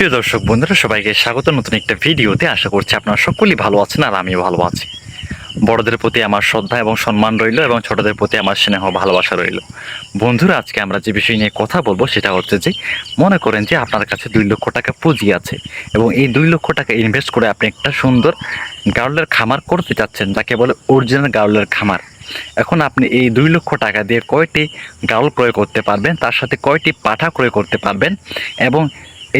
প্রিয় দর্শক বন্ধুরা, সবাইকে স্বাগত নতুন একটা ভিডিওতে আশা করছি আপনারা সকলেই ভালো আছেন আর আমিও ভালো আছি। বড়দের প্রতি আমার শ্রদ্ধা এবং সম্মান রইল এবং ছোটদের প্রতি আমার স্নেহ ভালোবাসা রইল। বন্ধুরা, আজকে আমরা যে বিষয় নিয়ে কথা বলব সেটা হচ্ছে যে, মনে করেন যে আপনার কাছে দুই লক্ষ টাকা পুঁজি আছে এবং এই দুই লক্ষ টাকা ইনভেস্ট করে আপনি একটা সুন্দর গাউলের খামার করতে চাচ্ছেন, যাকে বলে অরিজিনাল গাউলের খামার। এখন আপনি এই দুই লক্ষ টাকা দিয়ে কয়টি গাউল ক্রয় করতে পারবেন, তার সাথে কয়টি পাঠা ক্রয় করতে পারবেন এবং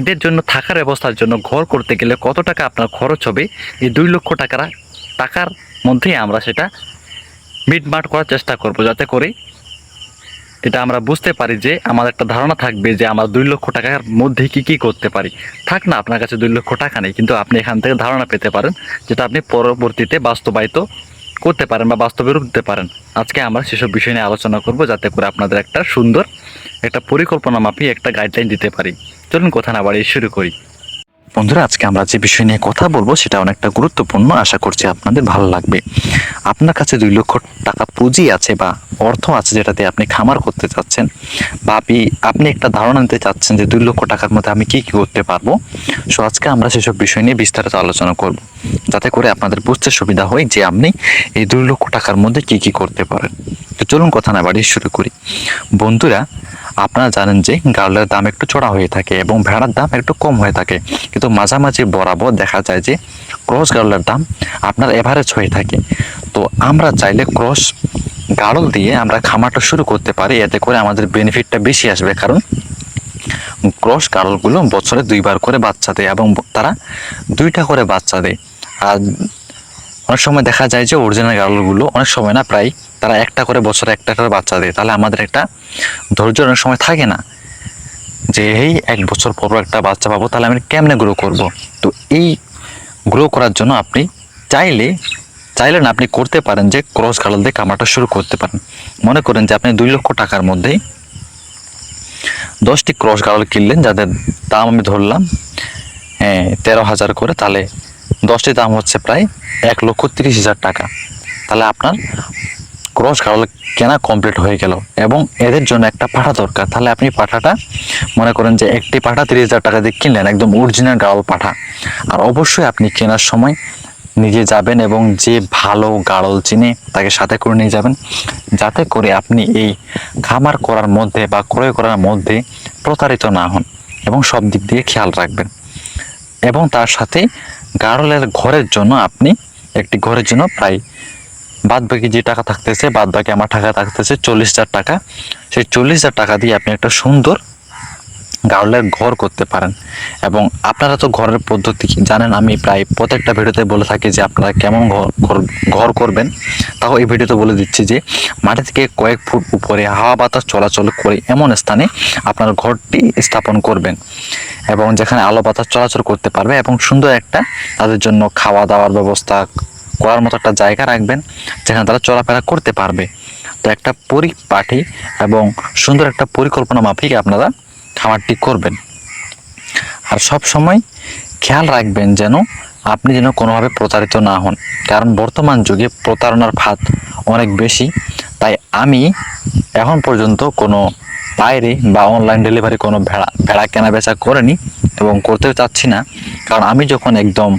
এদের জন্য থাকার ব্যবস্থার জন্য ঘর করতে গেলে কত টাকা আপনার খরচ হবে? এই দুই লক্ষ টাকার টাকার মধ্যেই আমরা সেটা মিটমাট করার চেষ্টা করব যাতে করে এটা আমরা বুঝতে পারি যে আমাদের একটা ধারণা থাকবে যে আমরা দুই লক্ষ টাকার মধ্যে কি কি করতে পারি। থাক না, আপনার কাছে দুই লক্ষ টাকা নেই, কিন্তু আপনি এখান থেকে ধারণা পেতে পারেন যেটা আপনি পরবর্তীতে বাস্তবায়িত করতে পারেন বা বাস্তবে রূপ দিতে পারেন। আজকে আমরা সেসব বিষয় নিয়ে আলোচনা করব যাতে করে আপনাদের একটা সুন্দর একটা পরিকল্পনা মাফি একটা গাইডলাইন দিতে পারি। চলুন কথা না বাড়িয়ে শুরু করি। বন্ধুরা, আজকে আমরা যে বিষয় নিয়ে কথা বলব, সেটা অনেকটা গুরুত্বপূর্ণ, আশা করছি আপনাদের ভালো লাগবে। আপনার কাছে দুই লক্ষ টাকা পুঁজি আছে বা অর্থ আছে যেটাতে আপনি খামার করতে চাচ্ছেন, বা আপনি আপনি একটা ধারণা নিতে চাচ্ছেন যে দুই লক্ষ টাকার মধ্যে আমি কি কি করতে পারব। সো, আজকে আমরা সেসব বিষয় নিয়ে বিস্তারিত আলোচনা করব, যাতে করে আপনাদের বুঝতে সুবিধা হয় যে আপনি এই দুই লক্ষ টাকার মধ্যে কি কি করতে পারেন। তো চলুন কথা না বাড়িয়ে শুরু করি। বন্ধুরা আপনারা জানেন যে গার্লের দাম একটু চড়া হয়ে থাকে এবং ভেড়ার দাম একটু কম হয়ে থাকে। কিন্তু মাঝামাঝি বরাবর দেখা যায় যে ক্রস গার্লের দাম আপনার এভারেজ হয়ে থাকে। তো আমরা চাইলে ক্রস গাড়ল দিয়ে আমরা খামারটা শুরু করতে পারি। এতে করে আমাদের বেনিফিটটা বেশি আসবে। কারণ ক্রস গাড়লগুলো বছরে দুইবার করে বাচ্চা দেয় এবং তারা দুইটা করে বাচ্চা দেয়। আর অনেক সময় দেখা যায় যে অরিজিনাল গাড়লগুলো অনেক সময় না প্রায় তারা একটা করে বছরে একটা করে বাচ্চা দেয়। তাহলে আমাদের একটা ধৈর্য অনেক সময় থাকে না যে এই এক বছর পর একটা বাচ্চা পাবো, তাহলে আমি কেমনে গ্রো করব? তো এই গ্রো করার জন্য আপনি চাইলে চাইলে না, আপনি করতে পারেন যে, ক্রস গাড়ল দিয়ে কামাটা শুরু করতে পারেন। মনে করেন যে, আপনি দুই লক্ষ টাকার মধ্যেই দশটি ক্রস গাড়ল কিনলেন, যাদের দাম আমি ধরলাম হ্যাঁ তেরো হাজার করে, তাহলে দশটি দাম হচ্ছে প্রায় এক লক্ষ তিরিশ হাজার টাকা। তাহলে আপনার ক্রস গাড়ল কেনা কমপ্লিট হয়ে গেল। এবং এদের জন্য একটা পাঠা দরকার। তাহলে আপনি পাঠাটা, মনে করেন যে একটি পাঠা তিরিশ হাজার টাকা দিয়ে কিনলেন, একদম অরিজিনাল গাড়ল পাঠা। আর অবশ্যই আপনি কেনার সময় নিজে যাবেন এবং যে ভালো গাড়ল চিনে তাকে সাথে করে নিয়ে যাবেন। যাতে করে আপনি এই খামার করার মধ্যে বা ক্রয় করার মধ্যে প্রতারিত না হন এবং সব দিক দিয়ে খেয়াল রাখবেন। এবং তার সাথে গাড়লের ঘরের জন্য আপনি একটি ঘরের জন্য প্রায় বাদ বাকি যে টাকা থাকতেছে বাদ বাকি আমার টাকা থাকতেছে চল্লিশ হাজার টাকা। সেই চল্লিশ হাজার টাকা দিয়ে আপনি একটা সুন্দর গার্লের ঘর করতে পারেন। এবং আপনারা তো ঘরের পদ্ধতি জানেন, আমি প্রায় প্রত্যেকটা ভিডিওতে বলে থাকি যে আপনারা কেমন ঘর, ঘর- ঘর করবেন। তাও এই ভিডিওতে বলে দিচ্ছি যে, মাটি থেকে কয়েক ফুট উপরে হাওয়া বাতাস চলাচল করে এমন স্থানে আপনার ঘরটি স্থাপন করবেন। এবং যেখানে আলো বাতাস চলাচল করতে পারবে এবং সুন্দর একটা তাদের জন্য খাওয়া দাওয়ার ব্যবস্থা করার মতো একটা জায়গা রাখবেন, যেখানে তারা চলাফেরা করতে পারবে। তো একটা পরিপাঠি এবং সুন্দর একটা পরিকল্পনা মাফিক আপনারা খামারটি করবেন। আর সব সময় খেয়াল রাখবেন যেন আপনি যেন কোনোভাবে প্রতারিত না হন। কারণ বর্তমান যুগে প্রতারণার ফাঁদ অনেক বেশি। তাই আমি এখন পর্যন্ত কোনো বাইরে বা অনলাইন ডেলিভারি কোনো ভেড়া ভেড়া কেনা বেচা করিনি এবং করতেও চাচ্ছি না। কারণ আমি যখন একদম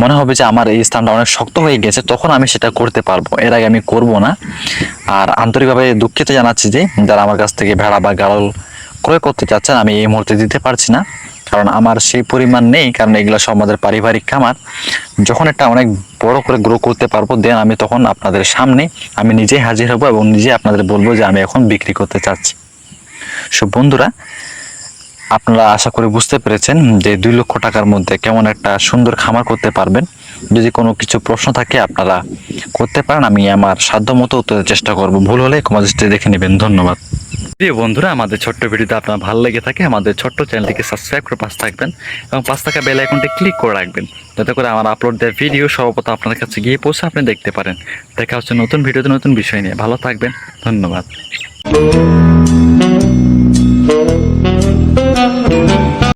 মনে হবে যে আমার এই স্থানটা অনেক শক্ত হয়ে গেছে, তখন আমি সেটা করতে পারব। এর আগে আমি করব না। আর আন্তরিকভাবে দুঃখিত জানাচ্ছি যে যারা আমার কাছ থেকে ভেড়া বা গাড়ল ক্রয় করতে চাচ্ছেন, আমি এই মুহূর্তে দিতে পারছি না। কারণ আমার সেই পরিমাণ নেই, কারণ এগুলো সব আমাদের পারিবারিক খামার। যখন এটা অনেক বড় করে গ্রো করতে পারব দেন আমি তখন আপনাদের সামনে আমি নিজেই হাজির হব এবং নিজে আপনাদের বলব যে আমি এখন বিক্রি করতে চাচ্ছি। সব বন্ধুরা আপনারা আশা করি বুঝতে পেরেছেন যে দুই লক্ষ টাকার মধ্যে কেমন একটা সুন্দর খামার করতে পারবেন। যদি কোনো কিছু প্রশ্ন থাকে আপনারা করতে পারেন, আমি আমার সাধ্য মতো উত্তরের চেষ্টা করব। ভুল হলে কমাজিস্টে দেখে নেবেন। ধন্যবাদ। প্রিয় বন্ধুরা, আমাদের ছোট্ট ভিডিওতে আপনার ভালো লেগে থাকে, আমাদের ছোট্ট চ্যানেলটিকে সাবস্ক্রাইব করে পাশ থাকবেন এবং পাশ থাকা বেল আইকনটি ক্লিক করে রাখবেন, যাতে করে আমার আপলোড দেওয়া ভিডিও সর্বপ্রথম আপনার কাছে গিয়ে পৌঁছে আপনি দেখতে পারেন। দেখা হচ্ছে নতুন ভিডিওতে নতুন বিষয় নিয়ে। ভালো থাকবেন। ধন্যবাদ। Thank you.